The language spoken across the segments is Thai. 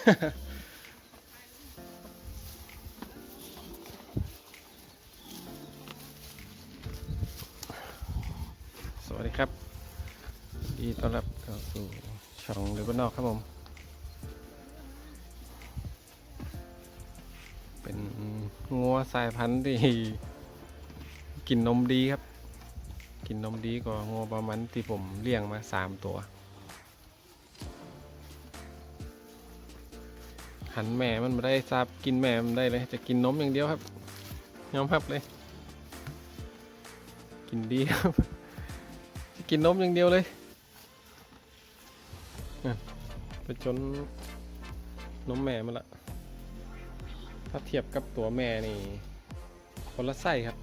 สวัสดีครับยินดีต้อนรับเข้าสู่ช่องเรือบนนอกครับผม เป็นงัวสายพันธุ์ที่กินนมดีครับ กินนมดีกว่างัวประมันที่ผมเลี้ยงมาสามตัว หันแม่มันไม่ได้ทราบกินแม่มันได้เลย จะกินนมอย่างเดียวครับยอมรับเลย กินดีครับ จะกินนมอย่างเดียวเลยไปจนนมแม่มันละถ้าเทียบกับตัวแม่นี่ คนละไส้ครับ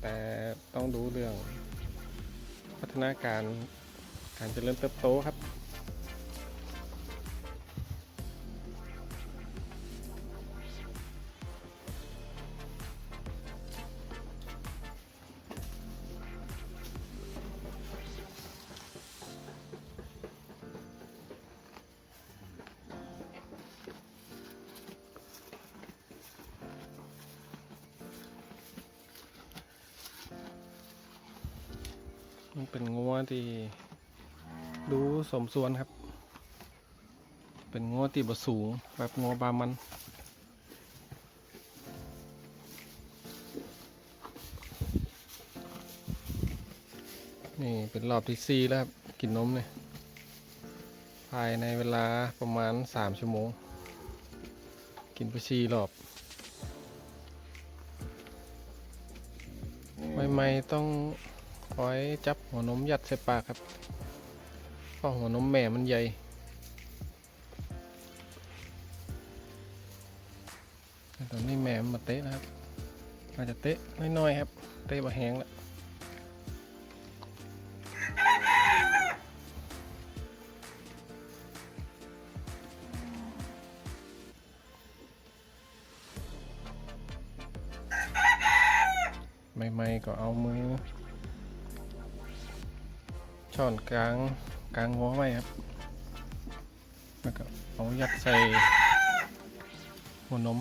แต่ต้องดูเรื่อง พัฒนาการการเจริญเติบโตครับ มันเป็นงัวที่ดูสมส่วนครับ เป็นงัวที่บสูงแบบงัวบามันนี่เป็นรอบที่สี่แล้วครับ กินนมเนี่ยภายในเวลาประมาณสามชั่วโมง กินไปสี่รอบใหม่ๆต้อง คอยจับหัวนมยัดใส่ปากครับเพราะหัวนมแม่มันใหญ่แต่ตอนนี้แม่มมาเตะนะครับอาจจะเตะน้อยๆครับ เตะบะแหงแล้วใหม่ๆก็เอามือ ช้อนกลางกลางหัวไว้ครับ แล้วก็เอายัดใส่หัวนม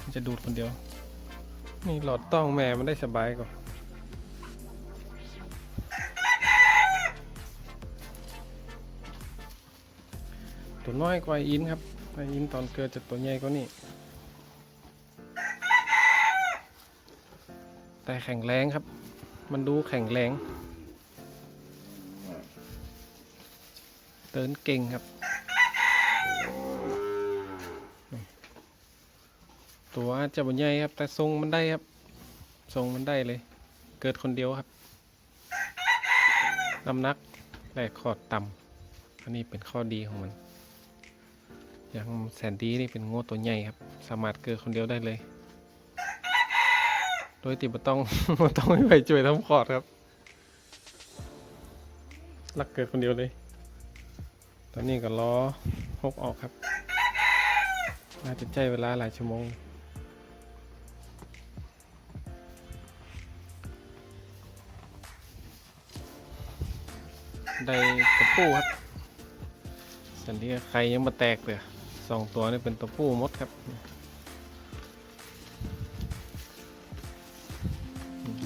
มันจะดูดคนเดียว นี่หลอดต้องแม่มันได้สบายกว่าตัวน้อยกว่าอินครับไออินตอนเกิดจะตัวใหญ่กว่านี้แต่แข็งแรงครับ มันดูแข็งแรง เดินเก่งครับ ตัวอาจจะบนใหญ่ครับ แต่ทรงมันได้ครับ ทรงมันได้เลย เกิดคนเดียวครับน้ำหนักแหลกขอดต่ำอันนี้เป็นข้อดีของมัน อย่างแสนดีนี่เป็นโง่ตัวใหญ่ครับ สามารถเกิดคนเดียวได้เลย โดยติบต้องต้องให้ไปช่วยทำคอดครับรักเกิดคนเดียวเลย ตอนนี้ก็ล้อหกออกครับน่าจะใช้เวลาหลายชั่วโมงได้ตัวผู้ครับสันนี้ใครยังมาแตกเลยสองตัวนี่เป็นตัวผู้มดครับ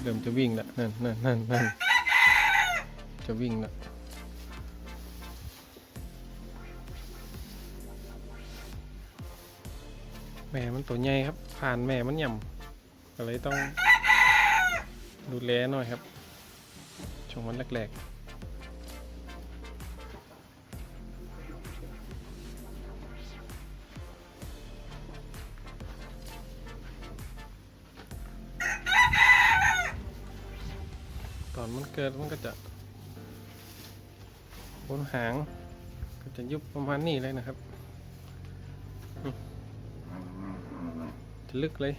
เริ่มจะวิ่งแล้วนั่นนั่นนั่นนั่นจะวิ่งแล้ว แม่มันตัวใหญ่ครับ ผ่านแม่มันย่ำก็เลยต้องดูแลหน่อยครับช่วงวันแรกๆตอนมันเกิดมันก็จะบนหาง ก็จะยุบประมาณนี้เลยนะครับอืมจะ ลึกเลย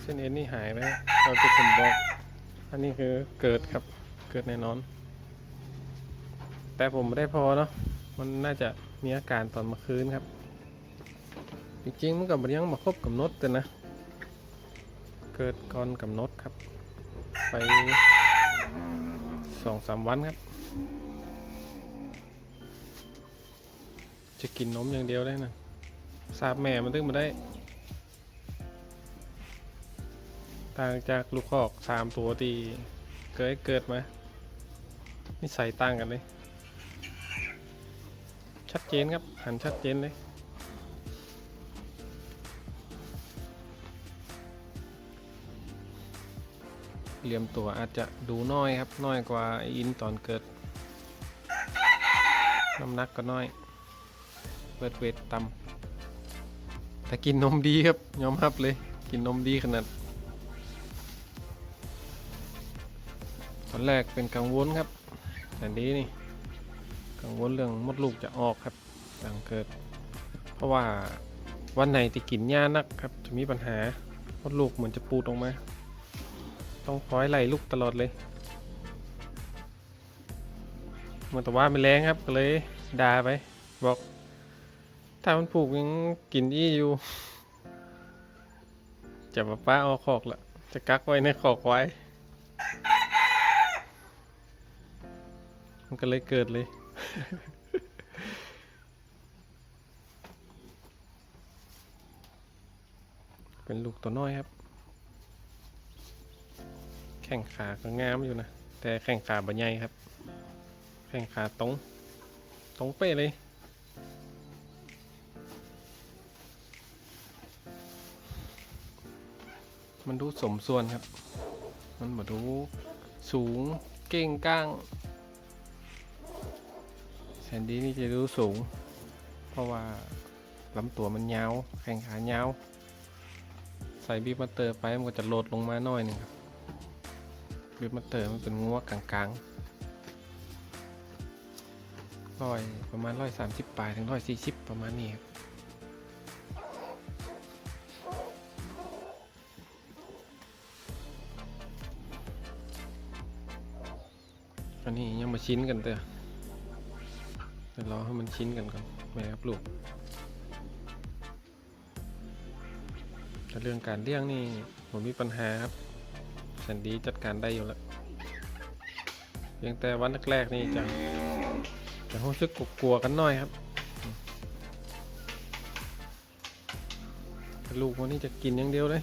เส้นเอ็นนี่หายไปเราจะผมบอก อันนี้คือเกิดครับ เกิดแน่นอน แต่ผมไม่ได้พอเนาะ มันน่าจะมีอาการตอนเมื่อคืนครับ จริงๆมันกับยังมาครบกำหนดแต่นะ เกิดก่อนกำหนดครับ ไปสองสามวันครับ จะกินนมอย่างเดียวได้นะ ทราบแม่มันตึงมาได้ ต่างจากลูกคอกสามตัวที่เคยเกิดมานิสัยต่างกันเลย ชัดเจนครับ หันชัดเจนเลยเหลี่ยมตัวอาจจะดูน้อยครับ น้อยกว่าอ้อินตอนเกิด น้ำหนักก็น้อย เปิดเวทต่ำ แต่กินนมดีครับ ยอมรับเลย กินนมดีขนาด ตอนแรกเป็นกังวลครับ แต่ดีนี่ กังวลเรื่องมดลูกจะออกครับหลังเกิด เพราะว่าวันไหนที่กินหญ้านักครับ จะมีปัญหามดลูกเหมือนจะปูดออกมา ต้องคอยไล่ลูกตลอดเลยเมื่อแต่ว่าไม่แรงครับก็เลยด่าไปบอก ถ้ามันผูกยังกินอี้อยู่ จะป้าป้าเอาคอกละจะกักไว้ในคอกไว้ มันก็เลยเกิดเลยเป็นลูกตัวน้อยครับ แข้งขาก็งามอยู่นะ แต่แข้งขาบ่ใหญ่ครับ แข้งขาตรง ตรงเป๊ะเลย มันดูสมส่วนครับ มันมาดูสูงเก้งก้าง แซนดี้นี่จะดูสูง เพราะว่าลำตัวมันยาว แข้งขายาว ใส่บีบมาเตอร์ไปมันก็จะโหลดลงมาหน่อยนึงครับบีบมาเตอร์มันเป็นงัวกลางๆร้อยประมาณร้อยสามสิบปลายถึงร้อยสี่สิบประมาณนี้ครับ อันนี้ยังมาชิ้นกันเตอะเดี๋ยวรอให้มันชิ้นกันก่อนแม่ครับลูกแต่เรื่องการเลี้ยงนี่ผมมีปัญหาครับแสนดีจัดการได้อยู่แล้วเพียงแต่วันแรกๆนี่จะจะรู้สึกกลัวกันหน่อยครับลูกวันนี้จะกินอย่างเดียวเลย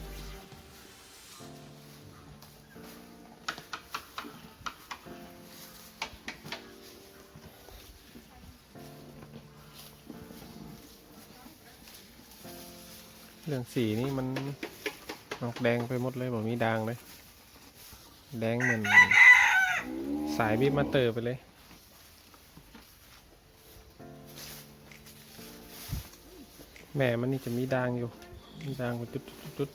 เรื่องสีนี่มันออกแดงไปหมดเลยแบบมีด่างเลย แดงเหมือนสายบีบมาเตอร์ไปเลย แม่มันนี่จะมีด่างอยู่ มีด่างเป็นจุดๆจุด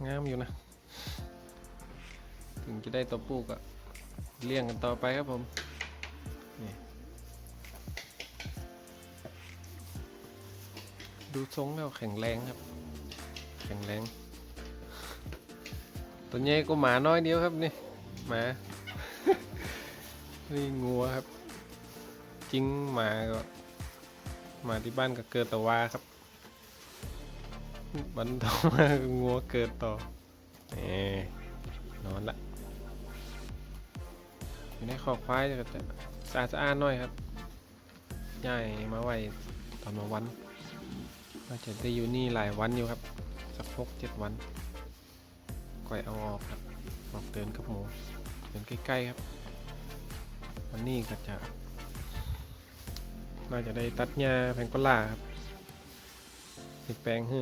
ๆงามอยู่นะ จะได้ตัวปูก็เลี้ยงกันต่อไปครับผมดูทรงแล้วแข็งแรงครับ แข็งแรงตัวใหญ่ก็หมาน้อยเดียวครับนี่หมา นี่งัวครับ จริงหมาก็หมาที่บ้านก็เกิดต่ว่าครับบันต่อมางัวเกิดต่อนี่นอนละ อยู่ในคอกควายก็จะสะอาดสะอาดหน่อยครับย่ายมาไว้ตอนมาวันก็จะได้อยู่นี่หลายวันอยู่ครับ สักหกเจ็ดวันก่อยเอาออกครับออกเดินกับหมูเดินใกล้ๆครับ วันนี้ก็จะน่าจะได้ตัดหญ้าแพงกล่าครับติดแปลงให้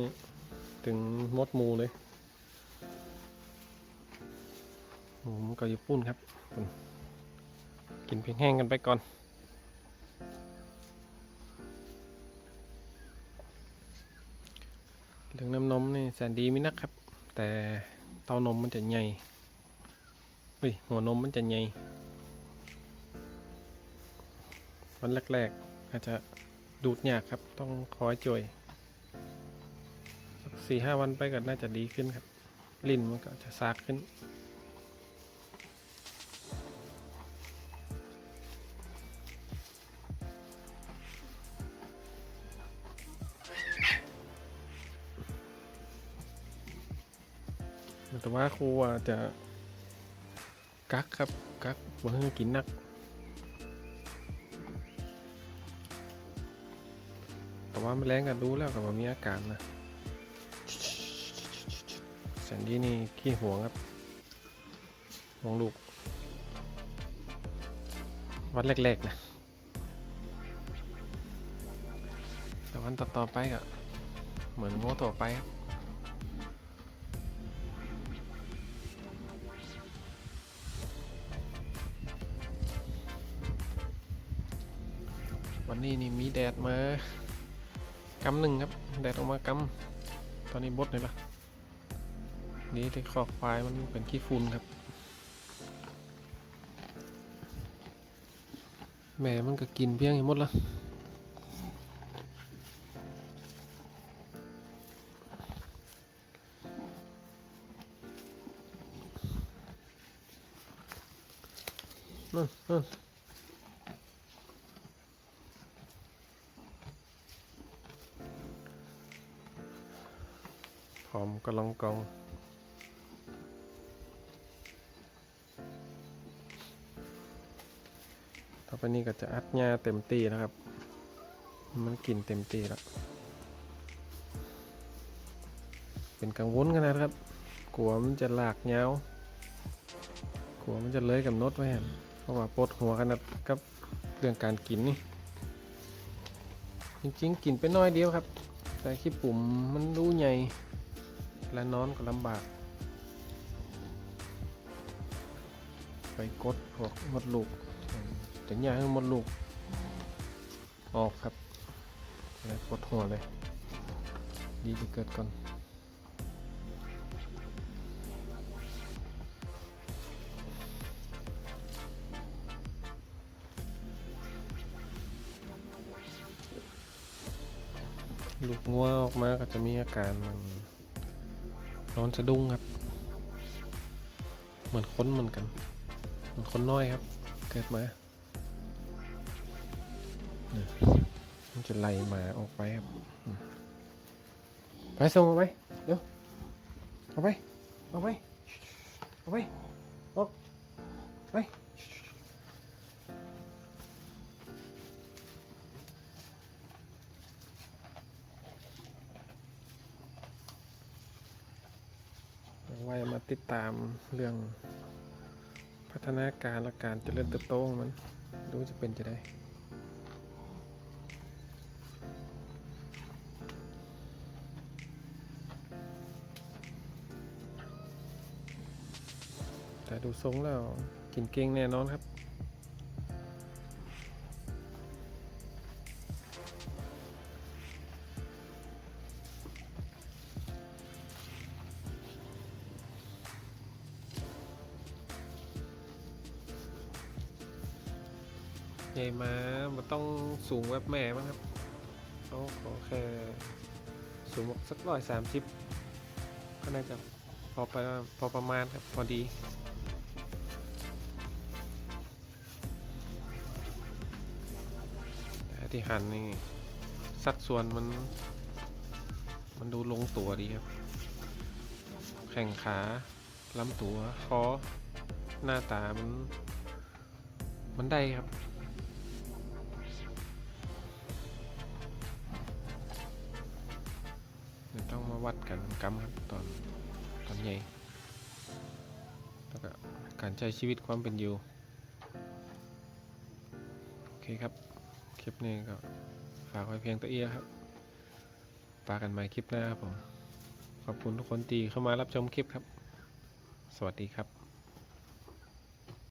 ถึงมดหมูเลยหมูมันก็ญี่ปุ่นครับ กินเพียงแห้งกันไปก่อน เรื่องน้ำนมนี่แสนดีมินักครับ แต่เต้านมมันจะใหญ่เฮ้ยหัวนมมันจะใหญ่วันแรกๆอาจจะดูดยากครับ ต้องคอยจ่วยสี่ห้าวันไปก็น่าจะดีขึ้นครับ ลิ้นมันก็จะซากขึ้น แต่ว่าครูว่าจะกักครับ กักบ่ให้กินนัก แต่ว่าแมลงก็ดูแล้วกับว่ามีอาการนะแสนดีนี่ขี้ห่วงครับห่วงลูก วัดเล็กๆนะแต่วันต่อๆไปก็เหมือนโง่ต่อไปครับ วันนี้นี่มีแดดมากำหนึ่งครับ แดดออกมากำตอนนี้บดเลยปะนี่ที่ขอบควายมันเป็นขี้ฝุ่นครับแม่มันก็กินเพียงให้หมดละนั่นนั่น หอมกระลองกอง ต่อไปนี้ก็จะอัดหญ้าเต็มตีแล้วครับ มันกินเต็มตีแล้ว เป็นกังวลขนาดครับ กลัวมันจะหลากยาวกลัวมันจะเลยกับนดไว้ฮะเพราะว่าปวดหัวขนาดกับเรื่องการกินนี่ จริงๆ กินไปน้อยเดียวครับ แต่ขี้ปุ่มมันดูใหญ่ และนอนก็ลำบาก ไปกดพวกมดลูกจะย่างให้มดลูก ออกครับเลยปวดหัวเลย ดีจะเกิดก่อนลูกงัวออกมาก็จะมีอาการมัน นอนสะดุ้งครับ เหมือนค้นเหมือนกันเหมือนค้นน้อยครับ เกิดมามันจะไล่มาออกไปครับไปส่งเอาไปเดี๋ยวเอาไปเอาไปเอาไปออกไป ติดตามเรื่องพัฒนาการและการเจริญเติบโตของมันดูจะเป็นจะได้แต่ดูทรงแล้วกินเก่งแน่นอนครับ สูงแบบแม่มั้งครับเขาขอแค่สูงสักร้อยสามสิบก็น่าจะพอไปพอประมาณครับพอดีที่หันนี่สัดส่วนมัน มันดูลงตัวดีครับ แข่งขาลำตัวคอหน้าตามัน มันได้ครับ วัดกันกำครับตอนตอนใหญ่แล้วก็การใช้ชีวิตความเป็นอยู่ โอเคครับ คลิปนี้ก็ฝากไว้เพียงตัวเอียครับฝากกันใหม่คลิปหน้าครับผม ขอบคุณทุกคนที่เข้ามารับชมคลิปครับ สวัสดีครับ